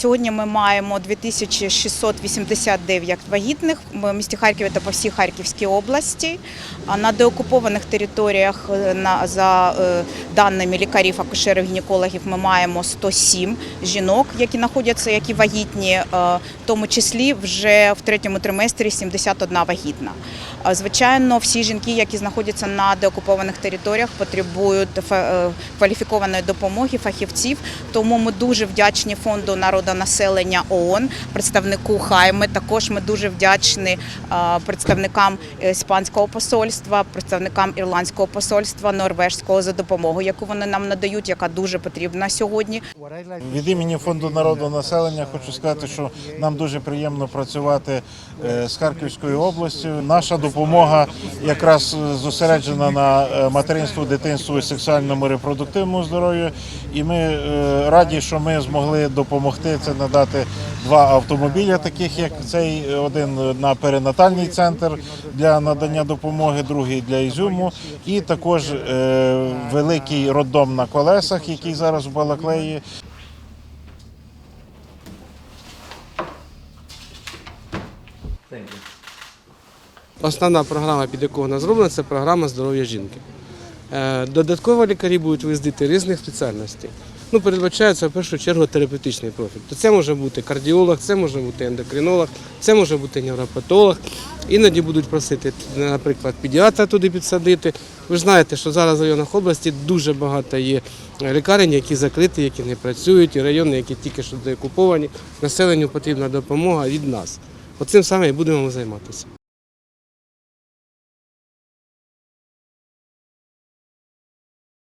Сьогодні ми маємо 2689 вагітних в місті Харкові та по всій Харківській області. На деокупованих територіях е, за е, даними лікарів, акушерів, гінекологів, ми маємо 107 жінок, які знаходяться, які вагітні, е, в тому числі вже в третьому триместрі 71 вагітна. Звичайно, всі жінки, які знаходяться на деокупованих територіях, потребують кваліфікованої допомоги фахівців. Тому ми дуже вдячні фонду народонаселення ООН, представнику Хайми. Також ми дуже вдячні е, представникам іспанського посольства, представникам ірландського посольства, норвежського за допомогу, яку вони нам надають, яка дуже потрібна сьогодні. Від імені фонду народу населення хочу сказати, що нам дуже приємно працювати е, з Харківською областю. Наша допомога якраз зосереджена на е, материнству, дитинству і сексуальному репродуктивному здоров'ю. І ми раді, що ми змогли допомогти це надати два автомобіля, таких як цей е, один на перинатальний центр для надання допомоги, другий для Ізюму, і також е, великий роддом на колесах, який зараз в Балаклеї. Основна програма, під яку вона зроблена, це програма здоров'я жінки. Е, Додатково лікарі будуть виїздити різних спеціальностей. Ну, передбачається в першу чергу терапевтичний профіль. То це може бути кардіолог, це може бути ендокринолог, це може бути невропатолог. Іноді будуть просити, наприклад, педіатра туди підсадити. Ви ж знаєте, що зараз в районах області дуже багато є лікарень, які закриті, які не працюють, і райони, які тільки що деокуповані. Населенню потрібна допомога від нас. Оцим саме і будемо займатися.